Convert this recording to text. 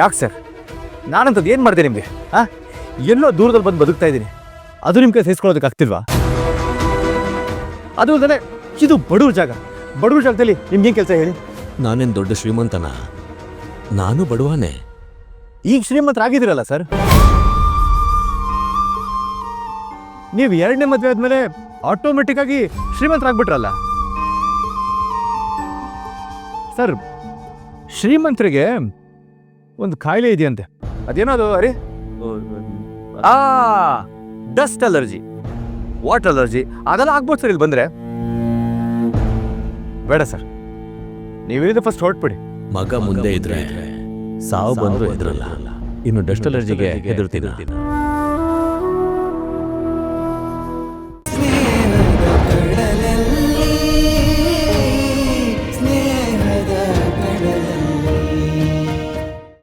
ಯಾಕೆ ಸರ್? ನಾನಂತದ್ದು ಏನು ಮಾಡಿದೆ ನಿಮಗೆ? ಹಾಂ? ಎಲ್ಲೋ ದೂರದಲ್ಲಿ ಬಂದು ಬದುಕ್ತಾ ಇದ್ದೀನಿ. ಅದು ನಿಮ್ಮ ಕೈ ಸಹಿಸ್ಕೊಳ್ಳೋದಕ್ಕೆ ಆಗ್ತಿಲ್ವಾ? ಅದು ಅಲ್ಲದೆ ಇದು ಬಡವ್ರ ಜಾಗ. ಬಡವ್ರ ಜಾಗದಲ್ಲಿ ನಿಮ್ಗೇನು ಕೆಲಸ ಹೇಳಿ? ನಾನೇನು ದೊಡ್ಡ ಶ್ರೀಮಂತನ? ನಾನು ಬಡವನೇ. ಈಗ ಶ್ರೀಮಂತರಾಗಿದ್ದೀರಲ್ಲ ಸರ್? ನೀವು ಎರಡನೇ ಮದುವೆ ಆದಮೇಲೆ ಆಟೋಮೆಟಿಕ್ ಆಗಿ ಶ್ರೀಮಂತರಾಗ್ಬಿಟ್ರಲ್ಲ? ಸರ್ ಶ್ರೀಮಂತರಿಗೆ ಒಂದು ಕಾಯಿಲೆ ಇದೆಯಂತೆ. ಅದೇನದು ಅರಿ ಆ, ಡಸ್ಟ್ ಅಲರ್ಜಿ. Water allergy. ಅದೆಲ್ಲ ಆಗ್ಬೋದು ಸರ್ ಇಲ್ಲಿ ಬಂದರೆ. ಬೇಡ ಸರ್. ನೀವೇನಿದೆ ಫಸ್ಟ್ ಹೊರಟ್ಬಿಡಿ. ಮಗ ಮುಂದೆ ಇದ್ರೆ ಸಾವು ಬಂದರೂ ಹೆದರಲ್ಲ. ಇನ್ನು ಡಸ್ಟ್ ಅಲರ್ಜಿಗೆ ಹೆದರ್ತೀನಿ